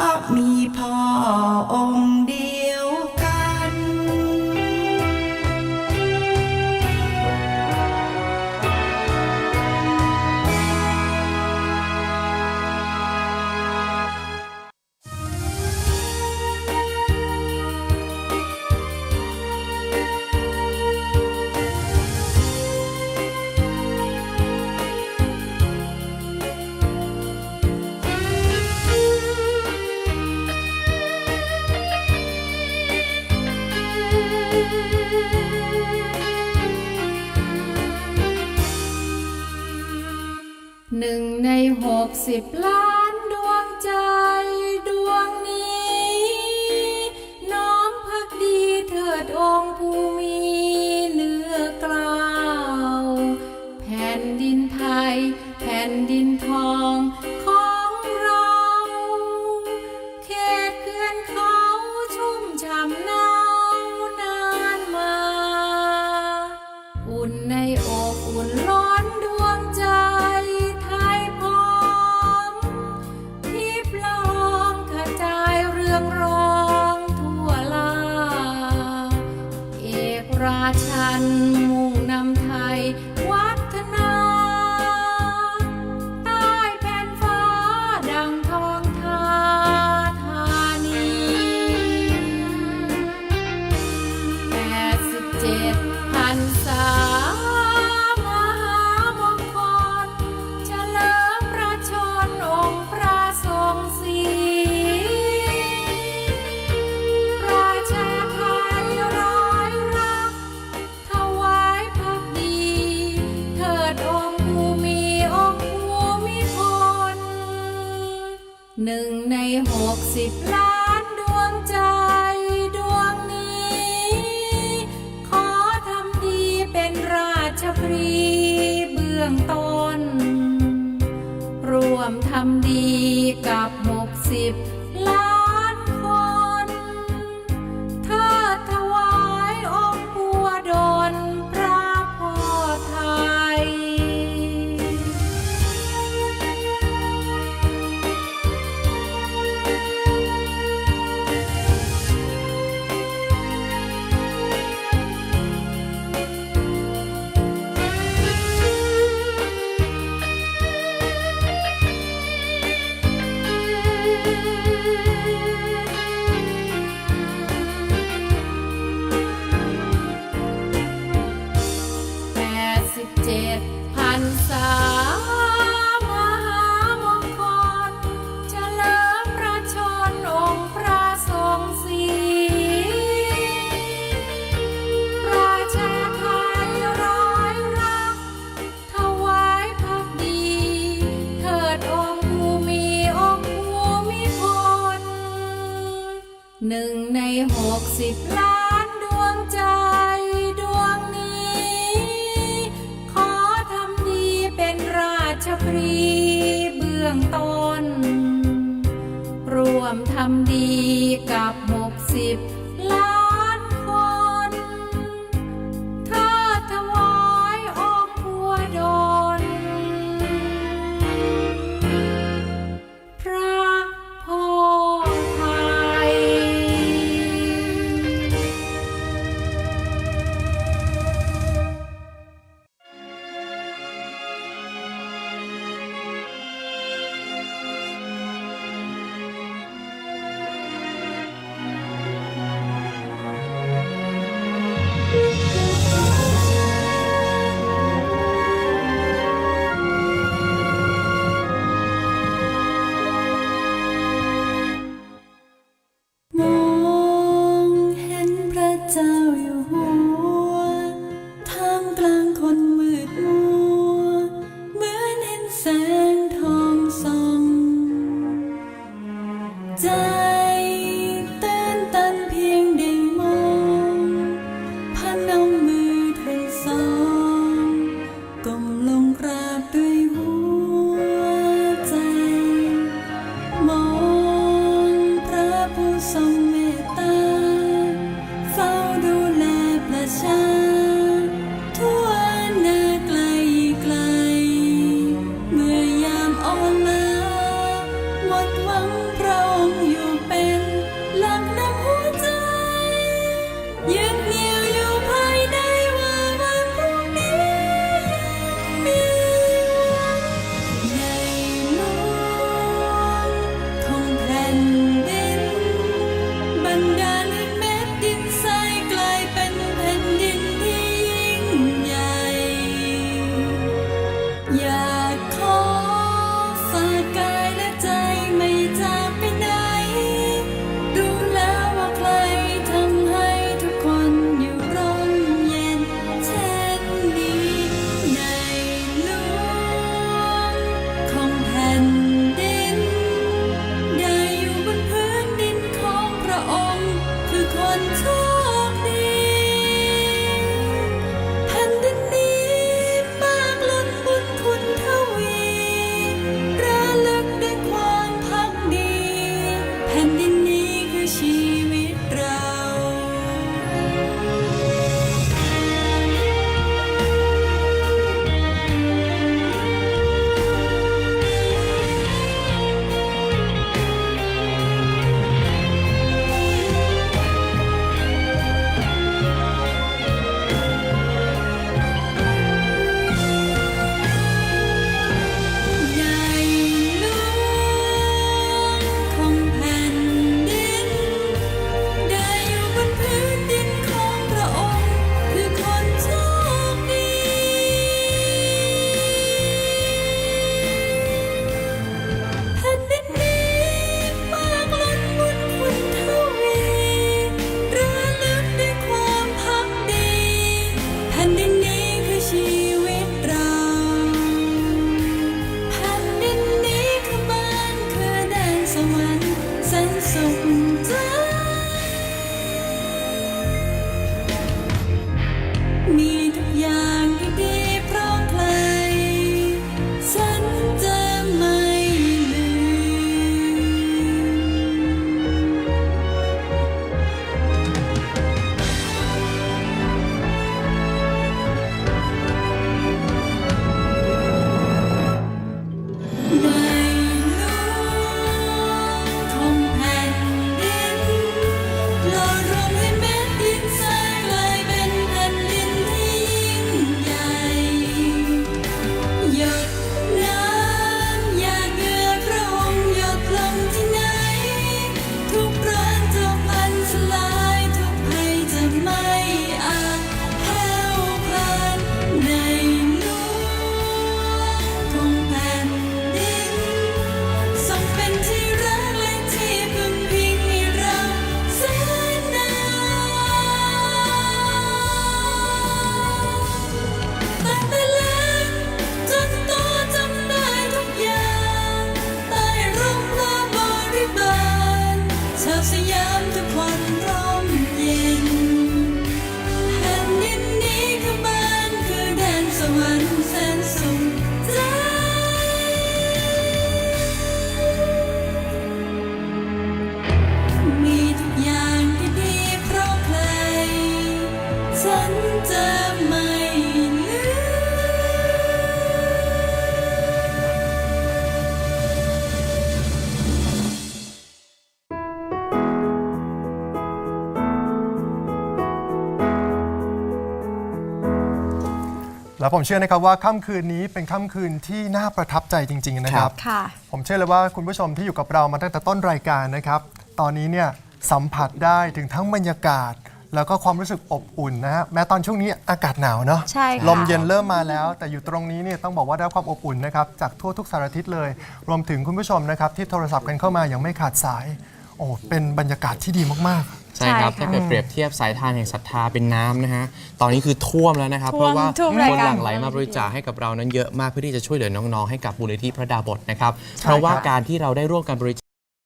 อบมีพ่อองค์ หกสิบล้านดวงใจดวงนี้ น้อมพักดีเถิดองค์ภูมิเลือกล่าว แผ่นดินไทย แผ่นดินท องร้องทั่วลา เอกราชัน รื่องต้น รวมทำดีกับหกสิบ พรีเบื้องต้น รวมทำดีกับหกสิบ แล้วผมเชื่อนะครับว่าค่ำคืนนี้เป็นค่ำคืนที่น่าประทับใจจริง ๆ นะครับผมเชื่อเลยว่าคุณผู้ชมที่อยู่กับเรามาตั้งแต่ต้นรายการนะครับ ตอนนี้เนี่ยสัมผัสได้ถึงทั้งบรรยากาศ แล้วก็ความรู้สึกอบอุ่นนะฮะแม้ตอนช่วงนี้อากาศหนาวเนาะใช่ค่ะลมเย็นเริ่มมาแล้ว แต่อยู่ตรงนี้เนี่ยต้องบอกว่าได้รับความอบอุ่นนะครับจากทั่วทุกสารทิศเลย รวมถึงคุณผู้ชมนะครับที่โทรศัพท์กันเข้ามาอย่างไม่ขาดสาย โอ้เป็นบรรยากาศที่ดีมาก ๆ ใช่ครับ ใช่ค่ะถ้าเกิดเปรียบเทียบสายทานแห่งศรัทธาเป็นน้ำนะฮะ ตอนนี้คือท่วมแล้วนะครับ ท่วมเพราะว่าท่วมครายนการหลั่งไหลมาบริจาคให้กับเรานั้นเยอะมากเพื่อที่จะช่วยเหลือน้องๆให้กับมูลนิธิพระดาบทนะครับ เพราะว่าการที่เราได้ร่วมกันบริ